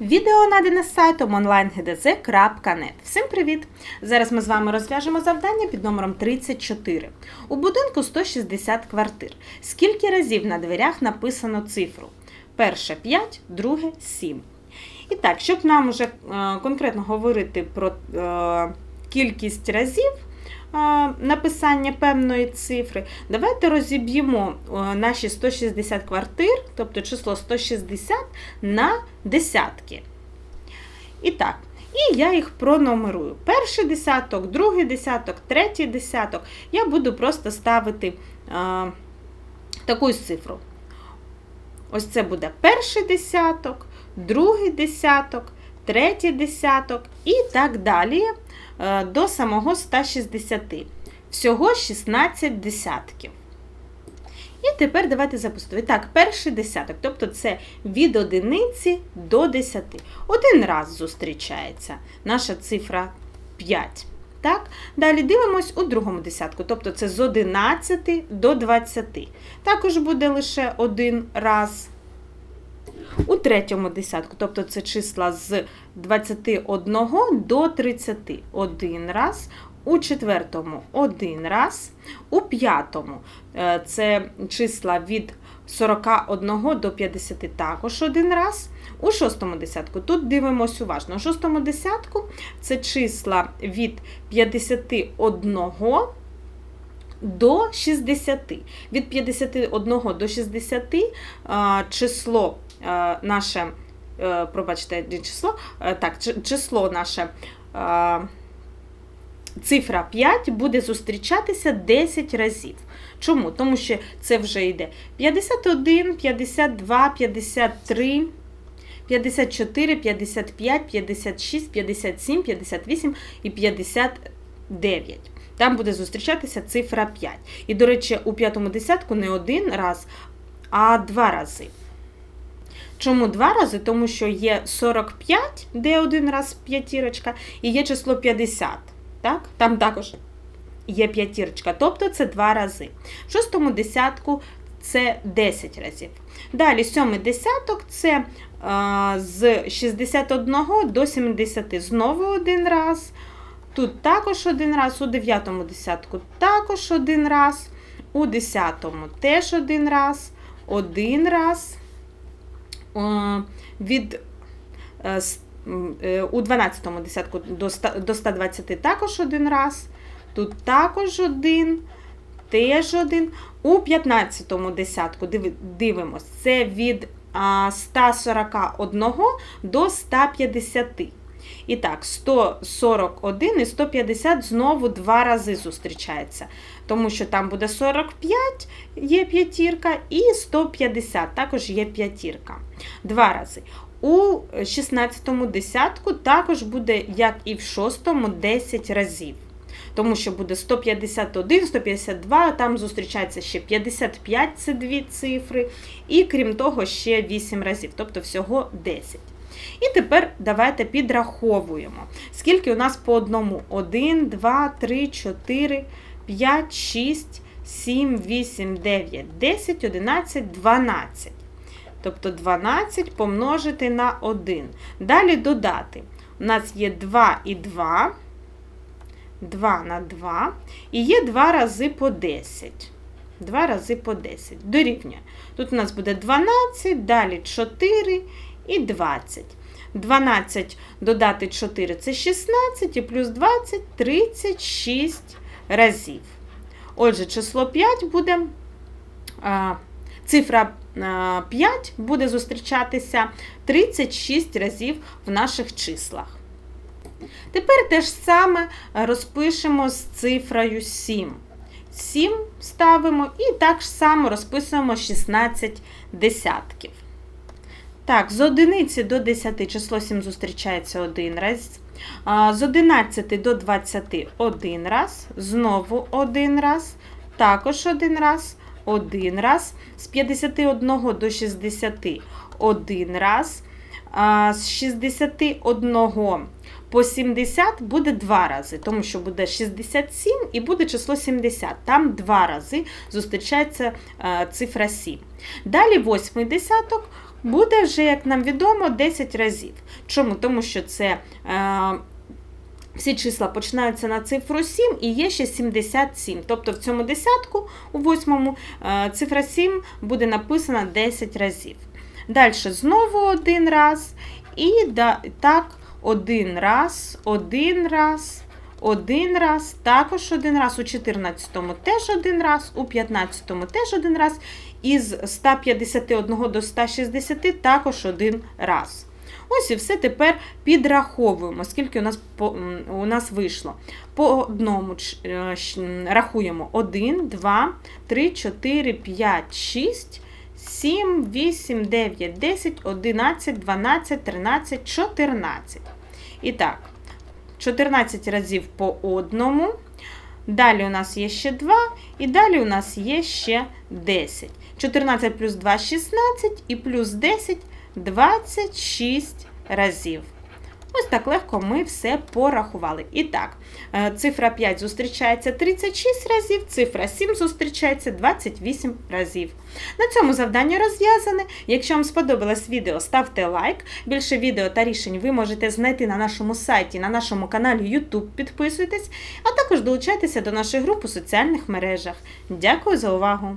Відео надане з сайтом onlinegdz.net. Всім привіт! Зараз ми з вами розв'яжемо завдання під номером 34. У будинку 160 квартир. Скільки разів на дверях написано цифру? Перше 5, друге 7. І так, щоб нам вже е, конкретно говорити про е, кількість разів написання певної цифри, давайте розіб'ємо е, наші 160 квартир, тобто число 160 на десятки. І так, і я їх пронумерую. Перший десяток, другий десяток, третій десяток. Я буду просто ставити е, таку цифру. Ось це буде перший десяток, другий десяток, третій десяток і так далі е, до самого 160. Всього 16 десятків. І тепер давайте запустимо. Так, перший десяток, тобто це від одиниці до 10. Один раз зустрічається наша цифра 5. Так? Далі дивимось у другому десятку, тобто це з 11 до 20. Також буде лише один раз. У третьому десятку, тобто це числа з 21 до 30. Один раз. У четвертому один раз. У п'ятому е, це числа від 41 до 50 також один раз. У шостому десятку тут дивимось уважно. У шостому десятку це числа від 51 до 60. Від 51 до 60 е, число наше, е, пробачте, число, е, так, число наше. е, Цифра 5 буде зустрічатися 10 разів. Чому? Тому що це вже йде 51, 52, 53, 54, 55, 56, 57, 58 і 59. Там буде зустрічатися цифра 5. І, до речі, у п'ятому десятку не один раз, а два рази. Чому два рази? Тому що є 45, де один раз п'ятірочка, і є число 50. Так? Там також є п'ятірочка, тобто це два рази. В шостому десятку це 10 разів. Далі сьомий десяток це е, з 61 до 70. Знову один раз. Тут також один раз, у дев'ятому десятку також один раз, у десятому теж один раз, один раз. Е, Від е, е, у 12 десятку до 120 також один раз. Тут також один, теж один. У 15 десятку дивимось, це від 141 до 150. І так, 141 і 150 знову два рази зустрічається. Тому що там буде 45, є п'ятірка, і 150 також є п'ятірка. Два рази. У 16 десятку також буде, як і в 6, 10 разів. Тому що буде 151, 152, а там зустрічається ще 55, це дві цифри, і крім того, ще 8 разів, тобто всього 10. І тепер давайте підраховуємо. Скільки у нас по одному? 1, 2, 3, 4, 5, 6, 7, 8, 9, 10, 11, 12. Тобто 12 помножити на 1. Далі додати. У нас є 2 і 2. 2 на 2. І є 2 рази по 10. 2 рази по 10. Дорівнює. Тут у нас буде 12, далі 4 і 20. 12 додати 4 це 16, і плюс 20 36 разів. Отже, число 5 буде, цифра 5 буде зустрічатися 36 разів в наших числах. Тепер те ж саме розпишемо з цифрою 7. 7 ставимо і так само розписуємо 16 десятків. Так, з одиниці до 10 число 7 зустрічається один раз. З 11 до 20 один раз, знову один раз, також один раз, один раз, з 51 до 60 один раз, з 61 по 70 буде два рази, тому що буде 67 і буде число 70. Там два рази зустрічається цифра 7. Далі восьмий десяток буде вже, як нам відомо, 10 разів. Чому? Тому що це. Е, всі числа починаються на цифру 7 і є ще 77. Тобто в цьому десятку, у восьмому, е, цифра 7 буде написана 10 разів. Далі знову один раз. І так, один раз, один раз, один раз, також один раз, у 14-му теж один раз, у 15-му теж один раз, із 151 до 160 також один раз. Ось і все тепер підраховуємо, скільки у нас, у нас вийшло. По одному е, рахуємо 1, 2, 3, 4, 5, 6, 7, 8, 9, 10, 11, 12, 13, 14. І так, 14 разів по одному. Далі у нас є ще 2, і далі у нас є ще 10. 14 плюс 2 – 16, і плюс 10 – 26 разів. Ось так легко ми все порахували. І так, е, цифра 5 зустрічається 36 разів, цифра 7 зустрічається 28 разів. На цьому завдання розв'язане. Якщо вам сподобалось відео, ставте лайк. Більше відео та рішень ви можете знайти на нашому сайті, на нашому каналі YouTube. Підписуйтесь, а також долучайтеся до нашої групи у соціальних мережах. Дякую за увагу!